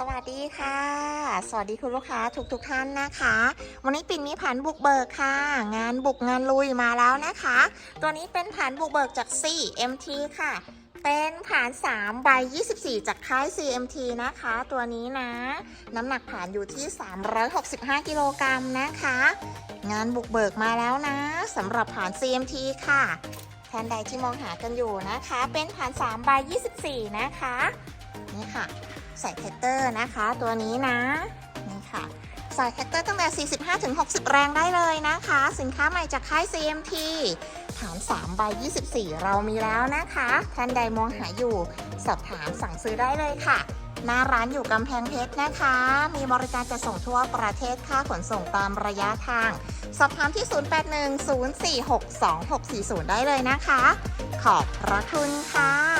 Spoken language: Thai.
สวัสดีค่ะ สวัสดีคุณลูกค้าทุกทุกๆท่านนะคะ วันนี้ปิ่นมีแผนบุกเบิกค่ะ งานบุกงานลุยมาแล้วนะคะ ตัวนี้เป็นแผนบุกเบิกจาก CMT ค่ะ เป็นผาน3ใบ 24 จากค่าย CMT นะคะ ตัวนี้นะ น้ำหนักผานอยู่ที่ 365 กิโลกรัมนะคะ งานบุกเบิกมาแล้วนะสำหรับผาน CMT ค่ะท่านใดที่มองหากันอยู่นะคะ เป็นผาน3ใบ 24 นะคะ นี่ค่ะ ใส่แท็กเตอร์นะคะ ตัวนี้นะ นี่ค่ะใส่แท็กเตอร์ตั้งแต่ 45ถึง60 แรงได้เลยนะคะ สินค้าใหม่จากค่าย CMT ฐาน3ใบ 24 เรามีแล้วนะคะ ท่านใดมองหาอยู่ สอบถามสั่งซื้อได้เลยค่ะ หน้าร้านอยู่กำแพงเพชรนะคะ มีบริการจะส่งทั่วประเทศค่าขนส่งตามระยะทาง สอบถามที่ 0810462640 ได้เลยนะคะ ขอบพระคุณค่ะ